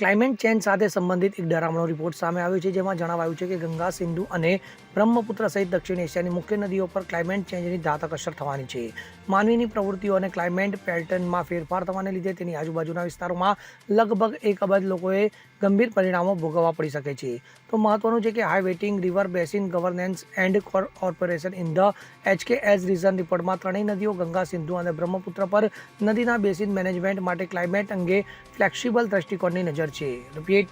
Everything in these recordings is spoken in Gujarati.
ક્લાઇમેટ ચેન્જ સાથે સંબંધિત એક ડરામણો રિપોર્ટ સામે આવ્યો છે, જેમાં જણાવાયું છે કે ગંગા, સિંધુ અને બ્રહ્મપુત્ર સહિત દક્ષિણ એશિયાની મુખ્ય નદીઓ પર ક્લાઇમેટ ચેન્જની ઘાતક અસર થવાની છે. માનવીની પ્રવૃત્તિઓ અને ક્લાઇમેટ પેટર્નમાં ફેરફાર થવાને લીધે તેની આજુબાજુના વિસ્તારોમાં લગભગ એક અબજ લોકોએ ગંભીર પરિણામો ભોગવવા પડી શકે છે. તો મહત્વનું છે કે high waiting river basin governance and corporation in the HKS region રિપોર્ટમાં ત્રણેય નદીઓ, ગંગા, સિંધુ અને બ્રહ્મપુત્ર પર નદીના બેસિન મેનેજમેન્ટ માટે ક્લાઇમેટ અંગે ફ્લેક્સિબલ દ્રષ્ટિકોણની નજર છે. રિપીટ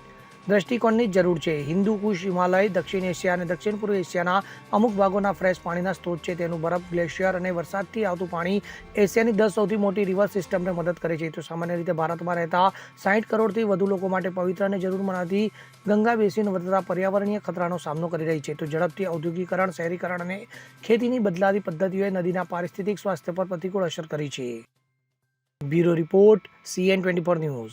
દ્રષ્ટિકોણની જરૂર છે. હિન્દુ કુશ હિમાલય, દક્ષિણ એશિયા અને દક્ષિણ પૂર્વ એશિયાના અમુક ભાગોના ફ્રેશ પાણીના સ્ત્રોત છે. તેનું બરફ ગ્લેશિયર અને વરસાદથી આવતું પાણી એશિયાની દસ સૌથી મોટી રિવર સિસ્ટમને મદદ કરે છે. તો સામાન્ય રીતે ભારતમાં રહેતા સાઠ કરોડથી વધુ લોકો માટે પવિત્ર અને જરૂર મનાતી ગંગા બેસીન વધતા પર્યાવરણીય ખતરાનો સામનો કરી રહી છે. તો ઝડપથી ઔદ્યોગિકરણ, શહેરીકરણ અને ખેતીની બદલાતી પદ્ધતિઓએ નદીના પારિસ્થિતિક સ્વાસ્થ્ય પર પ્રતિકૂળ અસર કરી છે. Bureau report CN twenty four news.